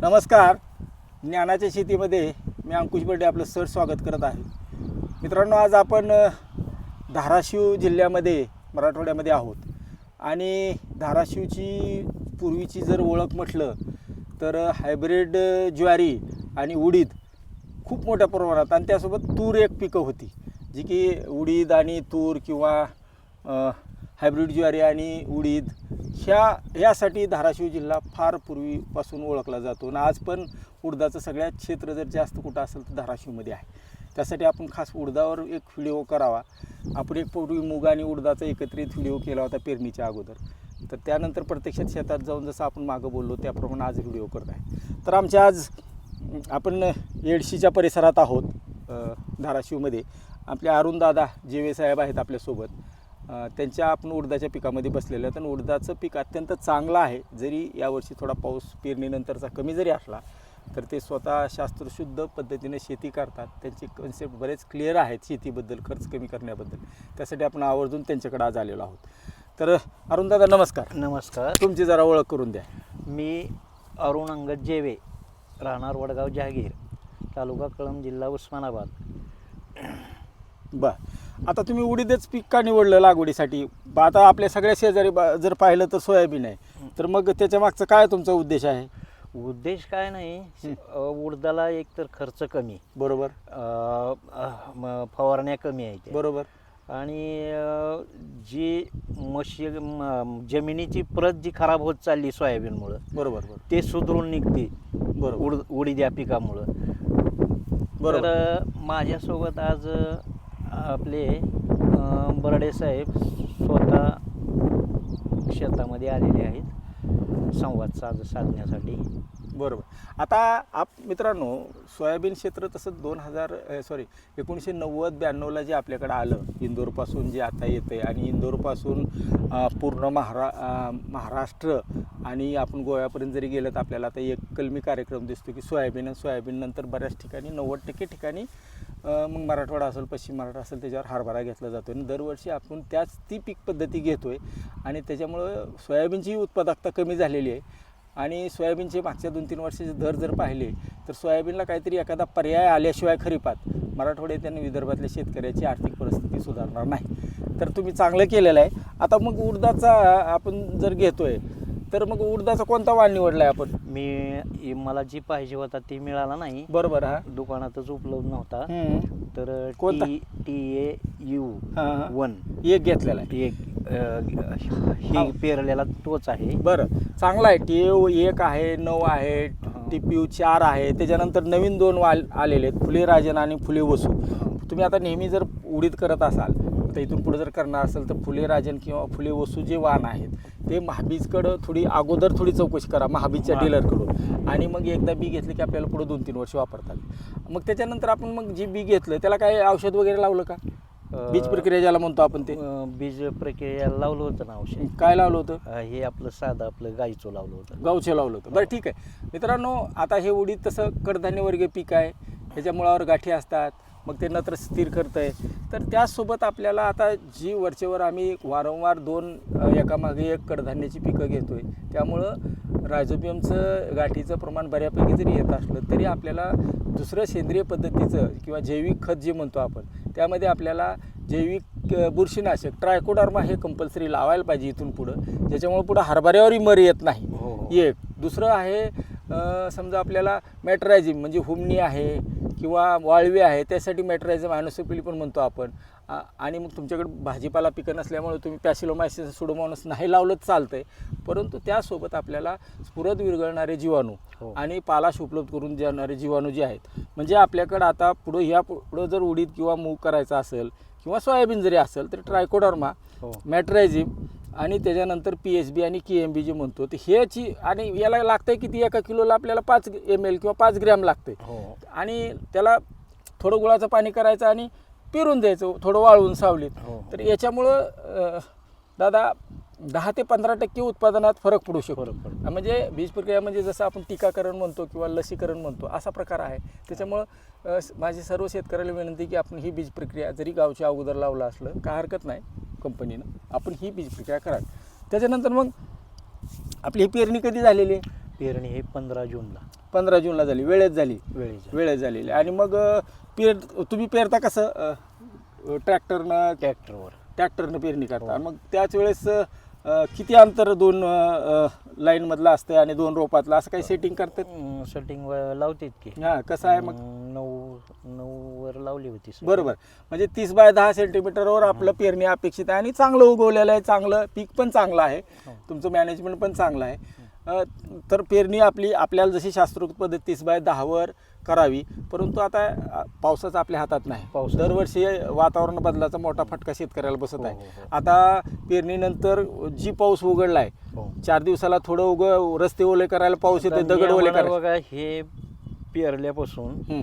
नमस्कार. ज्ञानाच्या शेतीमध्ये मी अंकुश बर्डे आपलं सर स्वागत करत आहे. मित्रांनो आज आपण धाराशिव जिल्ह्यामध्ये मराठवाड्यामध्ये आहोत. आणि धाराशिवची पूर्वीची जर ओळख म्हटलं तर हायब्रिड ज्वारी आणि उडीद खूप मोठ्या प्रमाणात आणि त्यासोबत तूर एक पिकं होती. जी की उडीद आणि तूर किंवा हायब्रिड ज्वारी आणि उडीद ह्या यासाठी धाराशिव जिल्हा फार पूर्वीपासून ओळखला जातो. आणि आज पण उडदाचं सगळ्यात क्षेत्र जर जास्त कुठं असेल तर धाराशिवमध्ये आहे. त्यासाठी आपण खास उडदावर एक व्हिडिओ करावा. आपण एक पूर्वी मुग आणि उडदाचा एकत्रित व्हिडिओ केला होता पेरणीच्या अगोदर. तर त्यानंतर प्रत्यक्षात शेतात जाऊन जसं आपण मागं बोललो त्याप्रमाणे आज व्हिडिओ करत आहे. तर आमच्या आज आपण येडशीच्या परिसरात आहोत धाराशिवमध्ये. आपले अरुणदादा जेवे साहेब आहेत आपल्यासोबत. त्यांच्या आपण उडदाच्या पिकामध्ये बसलेलं आहेत आणि उडदाचं पीक अत्यंत चांगलं आहे. जरी यावर्षी थोडा पाऊस पेरणीनंतरचा कमी जरी असला तर ते स्वतः शास्त्रशुद्ध पद्धतीने शेती करतात. त्यांचे कन्सेप्ट बरेच क्लिअर आहेत शेतीबद्दल खर्च कमी करण्याबद्दल. त्यासाठी आपण आवर्जून त्यांच्याकडे आज आलेलो आहोत. तर अरुणदादा नमस्कार. नमस्कार. तुमची जरा ओळख करून द्या. मी अरुण अंगद जेवे राहणार वडगाव जहागीर तालुका कळंब जिल्हा उस्मानाबाद. बर. आता तुम्ही उडीदच पीक का निवडलं लागवडीसाठी? ब- आता आपल्या सगळ्या शेजारी ब- जर पाहिलं तर सोयाबीन आहे. तर मग त्याच्या मागचा काय तुमचा उद्देश आहे? उद्देश काय नाही. अ, उडदाला एकतर खर्च कमी. बरोबर. अ, अ, म- फवारण्या कमी आहेत बरोबर. आणि अ, जी मशी म- जमिनीची प्रत जी खराब होत चालली सोयाबीनमुळं बरोबर बरोबर. ते सुधरून निघते बरोबर. उड उडीद या पिकामुळं. बरोबर. तर माझ्यासोबत आज आपले अ, बर्डे साहेब स्वतः शेतामध्ये आलेले आहेत. संवाद साध साधण्यासाठी. बरोबर. आता आप मित्रांनो सोयाबीन क्षेत्र तसं दोन हजार सॉरी एकोणीसशे नव्वद ब्याण्णवला जे आपल्याकडे आलं इंदोरपासून जे आता येतं आहे आणि इंदोरपासून पूर्ण महारा महाराष्ट्र आणि आपण गोव्यापर्यंत जरी गेलं तर आपल्याला आता एक कलमी कार्यक्रम दिसतो की सोयाबीन आणि सोयाबीन नंतर बऱ्याच ठिकाणी नव्वद टक्के ठिकाणी मग मराठवाडा असेल पश्चिम मराठा असेल त्याच्यावर हरभरा घेतला जातो आणि दरवर्षी आपण त्याच ती पीक पद्धती घेतो आहे आणि त्याच्यामुळं सोयाबीनची उत्पादकता कमी झालेली आहे. आणि सोयाबीनचे मागच्या दोन तीन वर्षाचे दर जर पाहिले तर सोयाबीनला काहीतरी एखादा पर्याय आल्याशिवाय खरीपात मराठवाड्यात आणि विदर्भातल्या शेतकऱ्याची आर्थिक परिस्थिती सुधारणार नाही. तर तुम्ही चांगलं केलेलं आहे. आता मग उडदाचा आपण जर घेतोय तर मग उडदाचा कोणता वाण निवडला आहे आपण? मी मला जी पाहिजे होता ती मिळाला नाही. बरोबर हा. दुकानातच उपलब्ध नव्हता. तर कोणता? T A U. वन. एक घेतलेला आहे. एक. ही. पेरलेला तोच आहे. बरं. चांगला आहे. टी यू एक आहे नऊ आहे. टी पी यू चार आहे. त्याच्यानंतर नवीन दोन वाल आलेले आहेत फुले राजन आणि फुले वसू तुम्ही आता नेहमी जर उडीद करत असाल तर इथून पुढे जर करणार असाल तर फुले राजन किंवा फुले वसू जे वाहन आहेत ते महाबीजकडं थोडी अगोदर थोडी चौकशी करा महाबीजच्या. डीलरकडून. आणि मग एकदा बी घेतलं की आपल्याला पुढे दोन तीन वर्ष वापरतात. मग त्याच्यानंतर आपण मग जे बी घेतलं त्याला काय औषध वगैरे लावलं का? बीज प्रक्रिया ज्याला म्हणतो आपण ते. अ, बीज प्रक्रियेला लावलं होतं ना औषध. काय लावलं होतं? अ, हे आपलं साधं आपलं गाईचं लावलं होतं. गावचे लावलं होतं. बरं ठीक आहे. मित्रांनो आता हे उडीद तसं कडधान्य वर्गीय पीक आहे. ह्याच्या मुळावर गाठी असतात. मग ते नत्र स्थिर करतं आहे तर त्याचसोबत आपल्याला आता जी वरचेवर आम्ही वारंवार दोन अ, एकामागे एक कडधान्याची पिकं घेतो आहे त्यामुळं रायझोबियमचं गाठीचं प्रमाण बऱ्यापैकी जरी येत असलं तरी आपल्याला दुसरं सेंद्रिय पद्धतीचं किंवा जैविक खत जे म्हणतो आपण त्यामध्ये आपल्याला जैविक बुरशीनाशक ट्रायकोडर्मा हे कंपल्सरी लावायला पाहिजे इथून पुढं. ज्याच्यामुळं पुढं हरभऱ्यावरही मर येत नाही. हो हो. एक. दुसरं आहे समजा आपल्याला मॅट्रायझिम म्हणजे हुमणी आहे किंवा वाळवी आहे त्यासाठी मॅट्रायझिम ॲनोसिपिली पण म्हणतो आपण. आणि मग तुमच्याकडे भाजीपाला पिकं नसल्यामुळे तुम्ही पॅसिलोमायसिस सुडोमॉनस नाही लावलं तर चालतंय. परंतु त्यासोबत आपल्याला स्फुरद विरघळणारे जीवाणू. आणि पालाश उपलब्ध करून देणारे जीवाणू जे आहेत म्हणजे आपल्याकडं आता पुढं ह्या पुढं जर उडीद किंवा मूग करायचं असेल किंवा सोयाबीन जरी असेल तर ट्रायकोडर्मा हो. मॅट्रायझिम आणि त्याच्यानंतर पी एच बी आणि के एम बी जे म्हणतो तर ह्याची आणि याला लागतं आहे किती? एका किलोला आपल्याला पाच एम एल किंवा पाच ग्रॅम लागते हो. आणि त्याला थोडं गुळाचं पाणी करायचं आणि पिरून द्यायचं थोडं वाळवून सावलीत. हो. तर याच्यामुळं दादा दहा ते पंधरा टक्के उत्पादनात फरक पडू शकतो. फरक पडतो. म्हणजे बीज प्रक्रिया म्हणजे जसं आपण टीकाकरण म्हणतो किंवा लसीकरण म्हणतो असा प्रकार आहे. त्याच्यामुळं अं, स- माझी सर्व शेतकऱ्याला विनंती की आपण ही बीज प्रक्रिया जरी गावच्या अगोदर लावलं असलं काय हरकत नाही कंपनीनं. आपण ही बीज प्रक्रिया करावी त्याच्यानंतर मग आपली ही पेरणी कधी झालेली आहे? पेरणी हे पंधरा जूनला. पंधरा जूनला झाली. वेळेत झाली. वेळेच्या वेळेत झालेली. आणि मग अ, पेर तुम्ही पेरता कसं? ट्रॅक्टरनं ट्रॅक्टरवर. ट्रॅक्टरनं पेरणी करता. हो. आणि मग त्याच वेळेस अ, किती अंतर दोन लाईन मधलं असतं आणि दोन रोपातलं? असं काही सेटिंग करतात? सेटिंग लावतात की. हा कसं आहे मग? नऊ नऊ वर लावली होती. बरोबर. म्हणजे तीस बाय दहा सेंटीमीटरवर आपलं पेरणी अपेक्षित आहे आणि चांगलं उगवलेलं आहे चांगलं पीक पण चांगलं आहे. हो. तुमचं मॅनेजमेंट पण चांगलं आहे. अ, तर पेरणी आपली आपल्याला जशी शास्त्रोक्त पद्धत तीस बाय दहावर करावी. परंतु आता पावसाचं आपल्या हातात नाही. पाऊस दरवर्षी वातावरण बदलाचा मोठा फटका शेतकऱ्याला बसत हो, आहे. हो, हो. आता पेरणीनंतर जी पाऊस उघडला आहे हो. चार दिवसाला थोडं उग रस्ते ओले करायला पाऊस येतो दगड ओले करायला. हे पेरल्यापासून.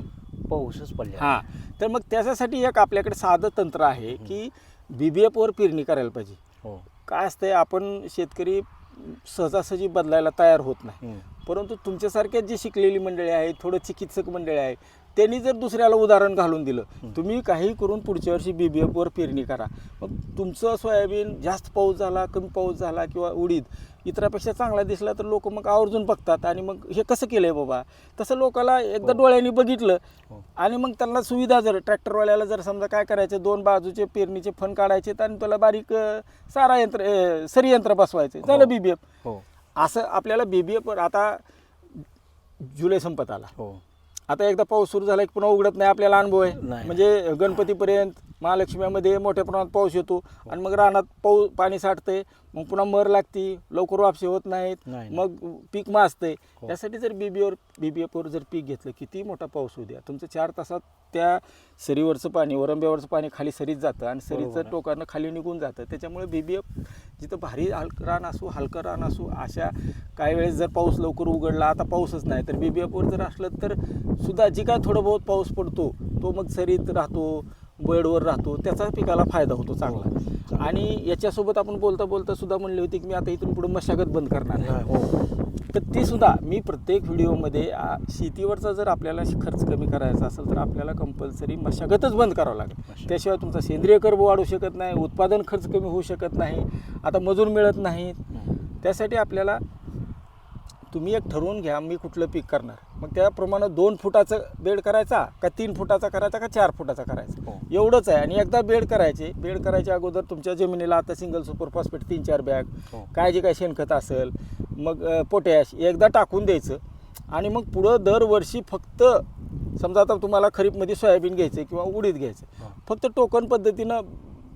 पाऊसच पडला. हा. तर मग त्याच्यासाठी एक आपल्याकडे साधं तंत्र आहे की बी बी एफवर पेरणी करायला पाहिजे. हो. काय असतंय आपण शेतकरी सहजासहजी बदलायला तयार होत नाही. परंतु तुमच्यासारख्याच जी शिकलेली मंडळी आहेत थोडं चिकित्सक मंडळी आहे त्यांनी जर दुसऱ्याला उदाहरण घालून दिलं तुम्ही काही करून पुढच्या वर्षी बी बी एफवर पेरणी करा मग तुमचं सोयाबीन जास्त पाऊस झाला कमी पाऊस झाला किंवा उडीद इतरापेक्षा चांगला दिसला तर लोक मग आवर्जून बघतात आणि मग हे कसं केलंय बाबा तसं लोकाला एकदा हो. डोळ्यांनी बघितलं हो. आणि मग त्यांना सुविधा जर ट्रॅक्टरवाल्याला जर समजा काय करायचं दोन बाजूचे पेरणीचे फण काढायचे आणि त्याला बारीक सारा यंत्र सरी यंत्र बसवायचे झालं. बी बी एफ असं आपल्याला बी बी एफ आता जुलै संपत आला. हो. आता एकदा पाऊस सुरू झाला की पुन्हा उघडत नाही आपल्याला अनुभव आहे. म्हणजे गणपतीपर्यंत महालक्ष्मीमध्ये मोठ्या प्रमाणात पाऊस येतो आणि मग रानात पाऊस पाणी साठते मग पुन्हा मर लागती लवकर वापसी होत नाहीत नाही. मग पीक माजते हो. त्यासाठी जर बीबीवर बीबीएफवर जर पीक घेतलं किती मोठा पाऊस होऊ द्या तुमचं चार तासात त्या सरीवरचं पाणी वरंब्यावरचं पाणी खाली सरीत जातं आणि बरोबर सरीचं आहे. टोकानं खाली निघून जातं त्याच्यामुळे बीबीएफ जिथं भारी हलकं रान असू हलकं रान असू अशा काही वेळेस जर पाऊस लवकर उघडला आता पाऊसच नाही तर बीबीएफवर जर असलं तर सुद्धा जी काय थोडं बहुत पाऊस पडतो तो मग सरीत राहतो बेडवर राहतो त्याचा पिकाला फायदा होतो चांगला. आणि याच्यासोबत आपण बोलता बोलता सुद्धा म्हणली होती की मी आता इथून पुढे मशागत बंद करणार आहे हो. तर ती सुद्धा मी प्रत्येक व्हिडिओमध्ये शेतीवरचा जर आपल्याला खर्च कमी करायचा असेल तर आपल्याला कंपल्सरी मशागतच बंद करावं लागेल. त्याशिवाय तुमचा सेंद्रिय कर्ब वाढू शकत नाही उत्पादन खर्च कमी होऊ शकत नाही आता मजूर मिळत नाहीत. त्यासाठी आपल्याला तुम्ही एक ठरवून घ्या मी कुठलं पीक करणार. मग त्याप्रमाणे दोन फुटाचं बेड करायचा का तीन फुटाचा करायचा का चार फुटाचा करायचा? हो. एवढंच आहे. आणि एकदा बेड करायचे. बेड करायच्या अगोदर तुमच्या जमिनीला आता सिंगल सुपर फॉस्फेट तीन चार बॅग. काय जे काय शेणखत असेल मग पोटॅश एकदा टाकून द्यायचं. आणि मग पुढं दरवर्षी फक्त समजा आता तुम्हाला खरीपमध्ये सोयाबीन घ्यायचं किंवा उडीद घ्यायचं हो. फक्त टोकन पद्धतीनं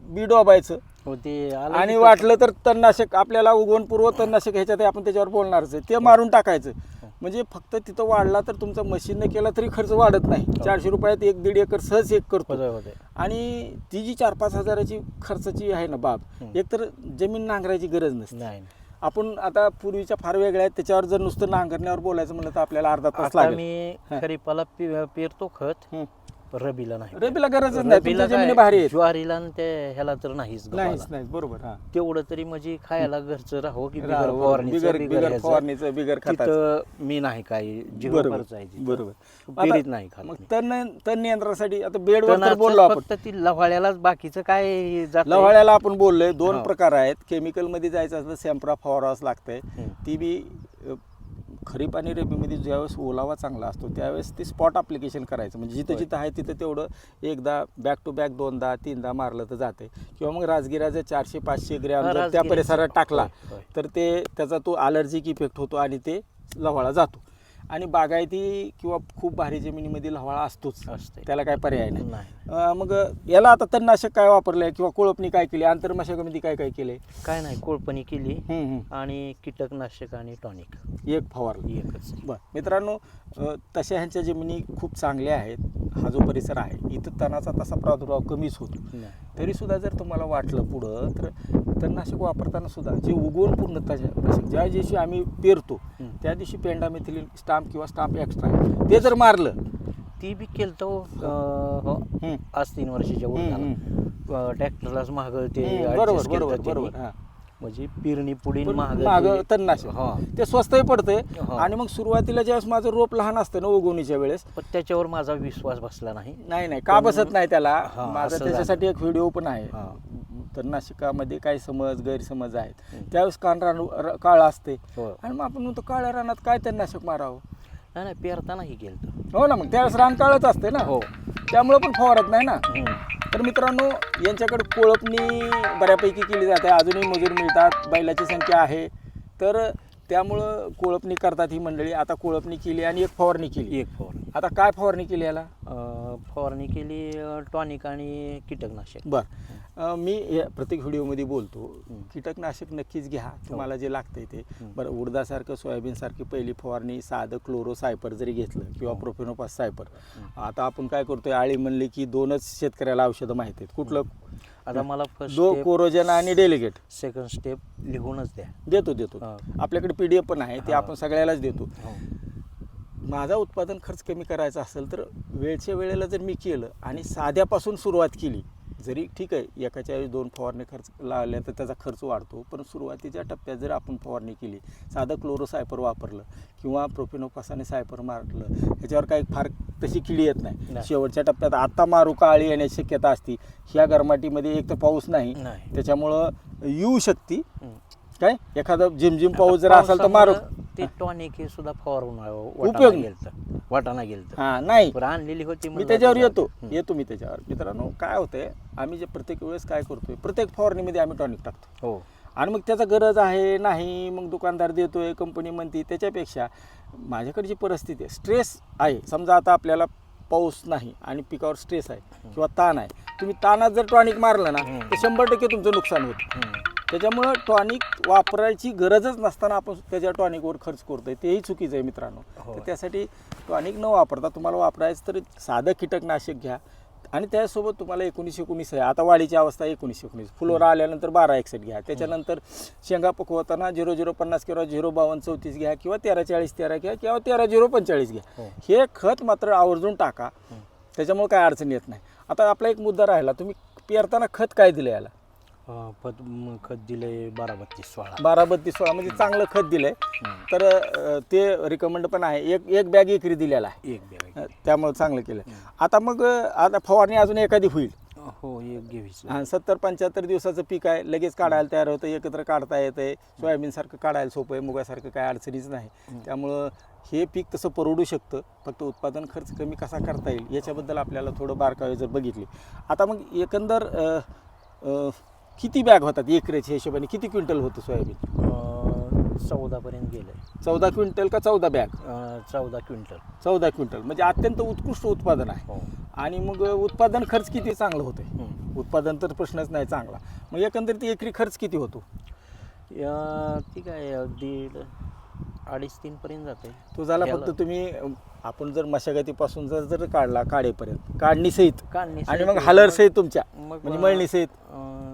बी डोबायचं. हो ते आलं आणि की वाटलं तर तणनाशक आपल्याला उगवण पूर्व तणनाशक ह्याच्यात आपण त्याच्यावर बोलणारच आहे. ते मारून टाकायचं. म्हणजे फक्त तिथं वाढला तर तुमचा मशीनने केला तरी खर्च वाढत नाही. चारशे रुपयात एक दीड एकर सहज एक करतो. होतंय. आणि ती जी चार पाच हजाराची खर्चाची आहे ना बाब हम्म. एकतर जमीन नांगरायची गरज नसते. नाही आपण आता पूर्वीच्या फार वेगळ्या आहेत त्याच्यावर जर नुसतं नांगरण्यावर बोलायचं म्हणलं तर आपल्याला अर्धा तास आता लागेल. मी हा. खरीपाला पे- पेरतो खत. रबीला नाही रबीला गरजच नाही तुमच्या जमिनी काय, भारी आहेत ज्वारीला आणि ते ह्याला तर नाहीच. नाही बरोबर हा तेवढं तरी म्हणजे खायला घरचं राहो की बिगर फवारणीचं, बिगर बिगर बिगर ह्याचं. फवारणीचं बिगर खताचं तिथं मी नाही काय बरोबर आहे तिथं. बरोबर पेरीत आता नाही खात मग मी. तण तण नियंत्रणासाठी आता बेडवर तर तणाचं बोललो आपण फक्त ती लव्हाळ्यालाच बाकीचं काय जात लवाळ्याला आपण बोललोय दोन हो. प्रकार आहेत केमिकलमध्ये जायचं असलं सॅम्प्रा फवारावंच लागतंय हम्म. ती बी खरीप आणि रबीमध्ये ज्यावेळेस ओलावा चांगला असतो त्यावेळेस ते स्पॉट अप्लिकेशन करायचं म्हणजे जिथं. जिथं आहे तिथं तेवढं एकदा बॅक टू बॅक दोनदा तीनदा मारलं तर जाते किंवा मग राजगिरा जर चारशे पाचशे ग्रॅम जर त्या. परिसरात टाकला. तर ते त्याचा तो अलर्जिक इफेक्ट होतो आणि ते लव्हाळा जातो आणि बागायती किंवा खूप भारी जमिनीमध्ये लव्हाळा असतोच. असते त्याला काय पर्याय नाही. अं, मग याला आता तणनाशक काय वापरलंय किंवा कोळपणी काय केली? आंतरमशागमध्ये काय काय केलंय? काय नाही कोळपणी केली हम्म, हम्म. आणि कीटकनाशक आणि टॉनिक. एक फवारलं. एकच. बरं. मित्रांनो अं, तशा ह्यांच्या जमिनी खूप चांगल्या आहेत. हा जो परिसर आहे इथं तणाचा तसा प्रादुर्भाव कमीच होतो. नाही. तरी सुद्धा जर तुम्हाला वाटलं पुढं तर तणनाशक वापरताना सुद्धा जे उगवून पूर्णतः ज्या दिवशी आम्ही पेरतो. त्या दिवशी पेंडामेथिलीन स्टाम्प किंवा स्टाम्प एक्स्ट्रा ते जर मारलं. ती बी केलं हो. हम्म. आज तीन वर्षाच्या झाला. ट्रॅक्टरलाच महाग ते adjust बरोबर बरोबर त्यांनी. बरोबर हा. म्हणजे पेरणी पुढील पण महाग तणनाशक हा. ते स्वस्तही पडतंय. हा. आणि मग सुरुवातीला ज्यावेळेस माझं रोप लहान असतं ना उगवणीच्या वेळेस. पण त्याच्यावर माझा विश्वास बसला नाही. नाही नाही. का पण- बसत नाही त्याला? हा, माझा असं त्याच्यासाठी एक व्हिडिओ पण आहे. हा. तणनाशकामध्ये काही समज गैरसमज आहेत. त्यावेळेस कान रान काळं असते. हो. आणि मग आपण म्हणतो काळ्या रानात काय तणनाशक मारावं? नाही नाही पेरतानाही गेलं हो ना मग त्यावेळेस रान काळच असते ना. हो. त्यामुळं पण फवारत नाही ना. तर मित्रांनो यांच्याकडे कोळपणी बऱ्यापैकी केली जाते. अजूनही मजूर मिळतात. बैलाची संख्या आहे. तर त्यामुळं कोळपणी करतात ही मंडळी. आता कोळपणी केली आणि एक फवारणी केली. एक फवारणी. आता काय फवारणी केली याला? अं, फवारणी केली टॉनिक आणि कीटकनाशक. बर. अं, मी या प्रत्येक व्हिडिओमध्ये बोलतो हं. कीटकनाशक नक्कीच घ्या. तुम्हाला जे लागतंय ते. हं. बरं उडदासारखं सोयाबीनसारखी पहिली फवारणी साधं क्लोरो सायपर जरी घेतलं किंवा हो. प्रोफेनोपास सायपर हं. आता आपण काय करतोय आळी म्हणले की दोनच शेतकऱ्याला औषधं माहिती आहेत. कुठलं? आता मला फर्स्ट दो कोरोजन आणि डेलिगेट सेकंड स्टेप लिहूनच द्या. देतो देतो. हा. आपल्याकडे पी डी एफ पण आहे ते हा. आपण सगळ्यालाच देतो. हो. माझा उत्पादन खर्च कमी करायचा असेल तर वेळच्या वेळेला जर मी केलं आणि साध्यापासून सुरुवात केली जरी ठीक आहे एकाच्या ऐवजी दोन फवारणी खर्च लावल्या तर त्याचा खर्च वाढतो पण सुरुवातीच्या टप्प्यात जर आपण फवारणी केली साधं क्लोरो सायपर वापरलं किंवा प्रोपिनोपासाने सायपर मारलं ह्याच्यावर काही फार तशी किडी येत नाही. शेवटच्या टप्प्यात आता मारू काळी येण्याची शक्यता असती. ह्या गरमाटीमध्ये एक तर पाऊस नाही. त्याच्यामुळं येऊ शकती. काय? एखादा झिमझिम पाऊस जर असेल तर मारू. ते टॉनिक हे सुद्धा फवारून उपयोग. नाही. गेलं वाटाणा गेलं हा नाही. आणलेली होती मी त्याच्यावर येतो. येतो मी त्याच्यावर. मित्रांनो काय होतंय आम्ही जे प्रत्येक वेळेस काय करतोय प्रत्येक फवारणीमध्ये आम्ही टॉनिक टाकतो. हो. आणि मग त्याचा गरज आहे नाही मग दुकानदार देतोय कंपनी म्हणते त्याच्यापेक्षा माझ्याकडे जी परिस्थिती आहे. स्ट्रेस आहे. समजा आता आपल्याला पाऊस नाही आणि पिकावर स्ट्रेस आहे किंवा ताण आहे. तुम्ही ताणात जर टॉनिक मारलं ना. तर शंभर टक्के तुमचं नुकसान होतं. त्याच्यामुळं टॉनिक वापरायची गरजच नसताना आपण त्याच्या टॉनिकवर खर्च करतोय. तेही चुकीचं आहे मित्रांनो. हो. तर त्यासाठी टॉनिक न वापरता तुम्हाला वापरायचं तर साधं कीटकनाशक घ्या. आणि त्यासोबत तुम्हाला एकोणीसशे एकोणीस आहे. आता वाढीची अवस्था एकोणीसशे एकोणीस. फुलोरा आल्यानंतर बारा एकसठ घ्या. त्याच्यानंतर शेंगा पकवताना झिरो झिरो पन्नास किंवा झिरो बावन्न चौतीस घ्या किंवा तेरा चाळीस तेरा घ्या किंवा तेरा झिरो पंचेचाळीस घ्या. हो. हे खत मात्र आवर्जून टाका. त्याच्यामुळे काय अडचण येत नाही. आता आपला एक मुद्दा राहिला. तुम्ही पेरताना खत काय दिलं याला? म- खत दिले बारा बत्तीस सोळा. बारा बत्तीस सोळा म्हणजे चांगलं खत दिलंय. तर अ, ते रिकमेंड पण आहे. एक एक बॅग एकरी दिलेला आहे. एक बॅग अ, त्यामुळे चांगलं केलं. आता मग अ, आता फवारणी अजून एखादी होईल. हो एक घेवीच आणि सत्तर पंच्याहत्तर दिवसाचं पीक आहे. लगेच काढायला तयार होतं. एकत्र काढता येतंय. सोयाबीनसारखं काढायला सोपं आहे. मुगासारखं काय अडचणीच नाही. त्यामुळं हे पीक तसं परवडू शकतं. फक्त उत्पादन खर्च कमी कसा करता येईल याच्याबद्दल आपल्याला थोडं बारकावे जर बघितली. आता मग एकंदर अ, अ, किती बॅग होतात एकरेच्या हिशोबाने? किती क्विंटल होतं सोयाबीन? चौदा पर्यंत गेलंय. चौदा क्विंटल का चौदा बॅग? चौदा क्विंटल. चौदा क्विंटल. म्हणजे अत्यंत उत्कृष्ट उत्पादन आहे. हो. आणि मग उत्पादन खर्च किती चांगलं होतं. उत्पादन तर प्रश्नच नाही चांगला. मग एकंदरीत एकरी खर्च किती होतो? या- ती काय दीड अडीच तीन पर्यंत जाते तो झाला त्याला- फक्त तुम्ही आपण जर मशागतीपासून जर जर काढला काढेपर्यंत. काढणी सहित काढणी आणि मग हलर मग- सहित तुमच्या. मग म्हणजे मळणी सहित अं,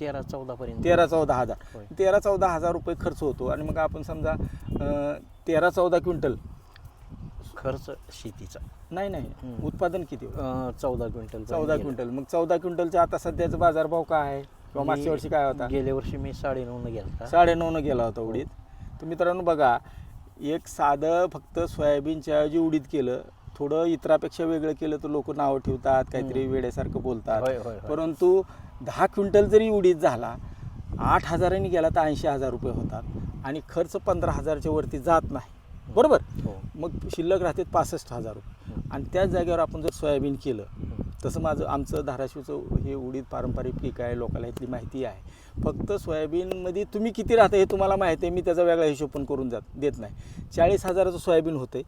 तेरा चौदा पर्यंत. तेरा चौदा हजार. तेरा चौदा हजार रुपये खर्च होतो. आणि मग आपण समजा अं, तेरा चौदा क्विंटल. खर्च शेतीचा. नाही नाही. हम्म. उत्पादन किती होतं? अं, चौदा क्विंटल चौदा क्विंटल. मग चौदा क्विंटलचा आता सध्याचा बाजारभाव काय आहे? किंवा मागच्या वर्षी काय होता? गेल्या वर्षी मी साडे नऊ गेला साडेनऊनं गेला होता उडीद. तर मित्रांनो बघा एक साधं फक्त सोयाबीनच्या ऐवजी उडीद केलं. थोडं इतरापेक्षा वेगळं केलं तर लोक नावं ठेवतात काहीतरी. वेड्यासारखं बोलतात. परंतु दहा क्विंटल जरी उडीद झाला आठ हजारांनी गेला तर ऐंशी हजार रुपये होतात. आणि खर्च पंधरा हजारच्या वरती जात नाही. बरोबर? हो. मग शिल्लक राहते पासष्ट हजार रुपये. आणि त्याच जागेवर आपण जर सोयाबीन केलं तसं माझं आमचं धाराशिवचं हे उडीद पारंपरिक पीक आहे लोकांना इथली माहिती आहे. फक्त सोयाबीनमध्ये तुम्ही किती राहता हे तुम्हाला माहिती आहे मी त्याचा वेगळा हिशोब पण करून जात देत नाही. चाळीस हजाराचं सोयाबीन होते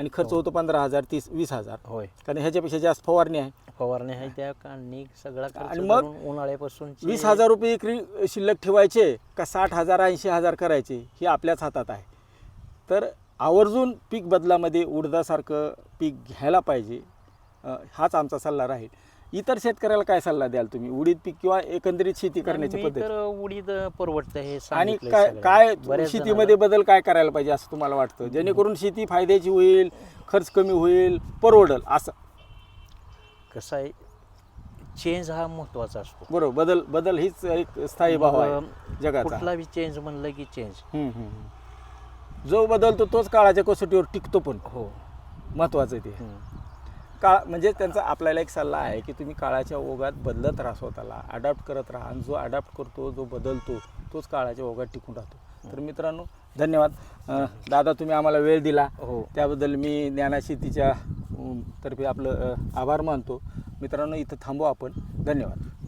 आणि खर्च हो. होतो पंधरा हजार तीस वीस हजार. होय. कारण ह्याच्यापेक्षा जास्त फवारणी आहे. फवारणी आहे त्या काढणी सगळा आणि मग उन्हाळ्यापासून वीस हजार रुपये एकरी शिल्लक ठेवायचे का साठ हजार ऐंशी हजार करायचे हे आपल्याच हातात आहे. तर आवर्जून पीक बदलामध्ये उडदासारखं पीक घ्यायला पाहिजे. हाच आमचा सल्ला राहील. इतर शेतकऱ्याला काय सल्ला द्याल तुम्ही? उडीद पीक किंवा एकंदरीत शेती करण्याची पद्धत? तर उडीद परवडतं हे आणि सांगितलंय काय सगळ्यांना. काय बऱ्याच शेतीमध्ये बदल काय करायला पाहिजे असं तुम्हाला वाटतं? जेणेकरून शेती फायद्याची होईल खर्च कमी होईल परवडल असं? जणांना कसं आहे चेंज हा महत्त्वाचा असतो. बरोबर बदल बदल हीच एक स्थायी भाव आहे मग जगाचा. कुठला बी चेंज म्हणलं की चेंज हम्म, हम्म, हम्म. जो बदलतो तोच काळाच्या कसोटीवर टिकतो पण. हो. महत्वाचं आहे ते. हम्म. काळ म्हणजे त्यांचा आपल्याला एक सल्ला आहे की तुम्ही काळाच्या ओघात बदलत राहा स्वतःला अडॅप्ट करत राहा. आणि जो अडॅप्ट करतो जो बदलतो तोच काळाच्या ओघात टिकून राहतो. तर मित्रांनो धन्यवाद. दादा तुम्ही आम्हाला वेळ दिला. हो. त्याबद्दल मी ज्ञानाशेतीच्या तर्फे आपलं आभार मानतो. मित्रांनो इथं थांबू आपण. धन्यवाद.